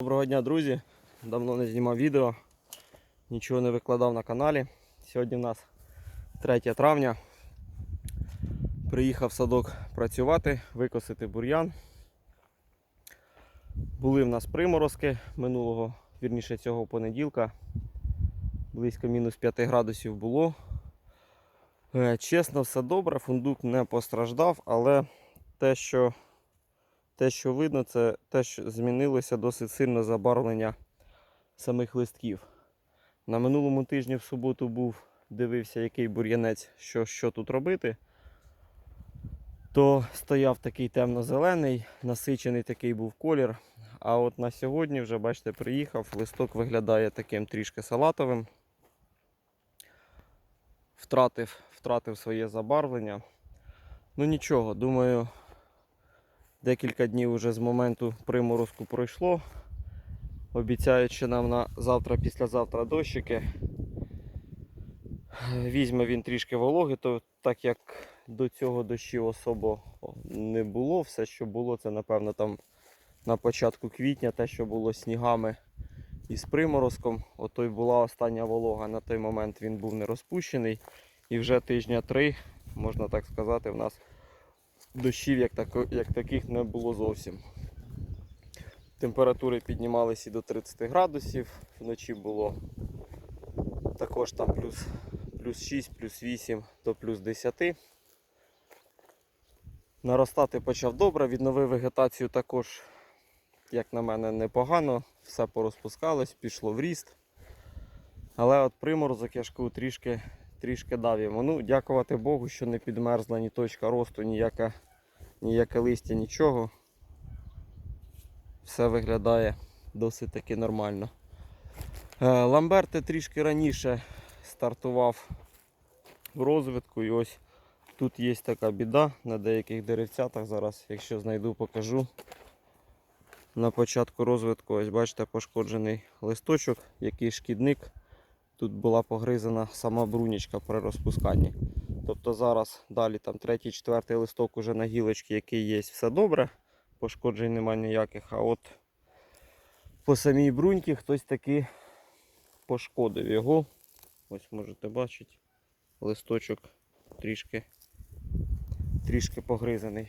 Доброго дня, друзі! Давно не знімав відео, нічого не викладав на каналі. Сьогодні в нас 3 травня. Приїхав в садок працювати, викосити бур'ян. Були в нас приморозки минулого, вірніше цього понеділка. Близько мінус 5 градусів було. Е, Чесно, все добре, фундук не постраждав, але те, що те, що видно, це те, що змінилося досить сильно забарвлення самих листків. На минулому тижні в суботу був, дивився, який бур'янець, що, що тут робити. То стояв такий темно-зелений, насичений такий був колір. А от на сьогодні вже, бачите, приїхав, листок виглядає таким трішки салатовим. Втратив, втратив своє забарвлення. Ну нічого, думаю, Декілька днів вже з моменту приморозку пройшло. Обіцяють, що нам на завтра, післязавтра дощики. Візьме він трішки вологи, то так як до цього дощів особо не було, все, що було, це напевно там на початку квітня, те, що було снігами і з приморозком. Ото й була остання волога. На той момент він був не розпущений. І вже тижня три, можна так сказати, в нас дощів як, тако, як таких не було зовсім. Температури піднімалися і до 30 градусів, вночі було також там плюс, плюс 6, плюс 8 до плюс 10. Наростати почав добре, відновив вегетацію також, як на мене, непогано, все порозпускалось, пішло в ріст. Але от приморозок я ж трішки, трішки дав йому. Ну, дякувати Богу, що не підмерзла ні точка росту, ніяке, ніяке листя, нічого. Все виглядає досить таки нормально. Е, Ламберти трішки раніше стартував в розвитку. І ось тут є така біда на деяких деревцятах. Зараз, якщо знайду, покажу. На початку розвитку, ось бачите, пошкоджений листочок, який шкідник. Тут була погризана сама брунічка при розпусканні. Тобто зараз далі там третій, четвертий листок уже на гілочці, який є, все добре. Пошкоджень немає ніяких. А от по самій бруньці хтось таки пошкодив його. Ось можете бачити, листочок трішки, трішки погризаний.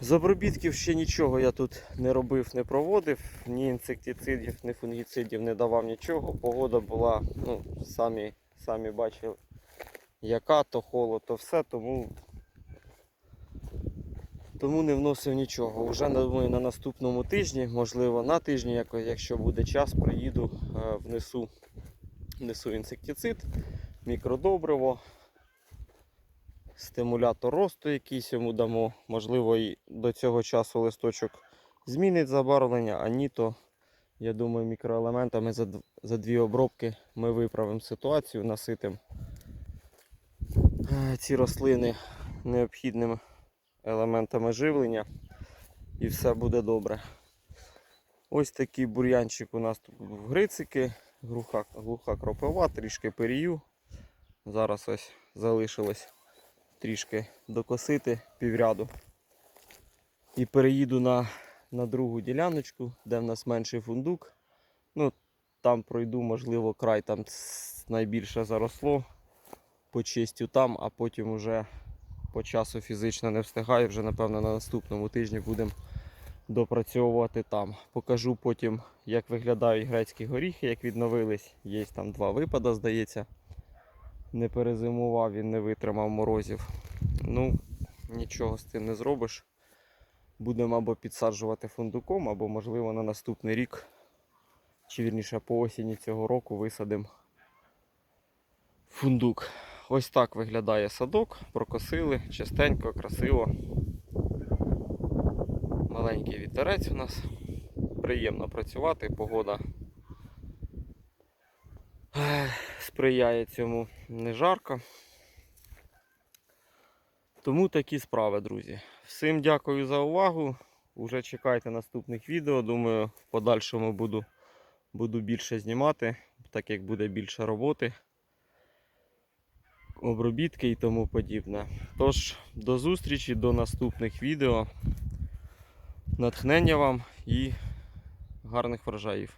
З обробітків ще нічого я тут не робив, не проводив, ні інсектицидів, ні фунгіцидів не давав нічого. Погода була, ну, самі, самі бачили, яка, то холод, то все, тому, тому не вносив нічого. Уже думаю, на наступному тижні, можливо на тижні, якщо буде час, приїду, е, внесу, внесу інсектицид, мікродобриво стимулятор росту якийсь йому дамо. Можливо, і до цього часу листочок змінить забарвлення, а ні, то я думаю, мікроелементами за, за дві обробки ми виправимо ситуацію, наситимо ці рослини необхідними елементами живлення і все буде добре. Ось такий бур'янчик у нас тут був грицики, глуха, глуха кропива, трішки перію. Зараз ось залишилось трішки докосити півряду. І переїду на, на другу діляночку, де в нас менший фундук. Ну, там пройду, можливо, край там найбільше заросло. Почистю там, а потім уже по часу фізично не встигаю. Вже, напевно, на наступному тижні будемо допрацьовувати там. Покажу потім, як виглядають грецькі горіхи, як відновились. Є там два випади, здається не перезимував, він не витримав морозів. Ну, нічого з цим не зробиш. Будемо або підсаджувати фундуком, або, можливо, на наступний рік, чи вірніше по осені цього року висадимо фундук. Ось так виглядає садок, прокосили, чистенько, красиво. Маленький вітерець у нас. Приємно працювати, погода сприяє цьому не жарко. Тому такі справи, друзі. Всім дякую за увагу. Уже чекайте наступних відео. Думаю, в подальшому буду, буду більше знімати, так як буде більше роботи, обробітки і тому подібне. Тож, до зустрічі, до наступних відео. Натхнення вам і гарних врожаїв.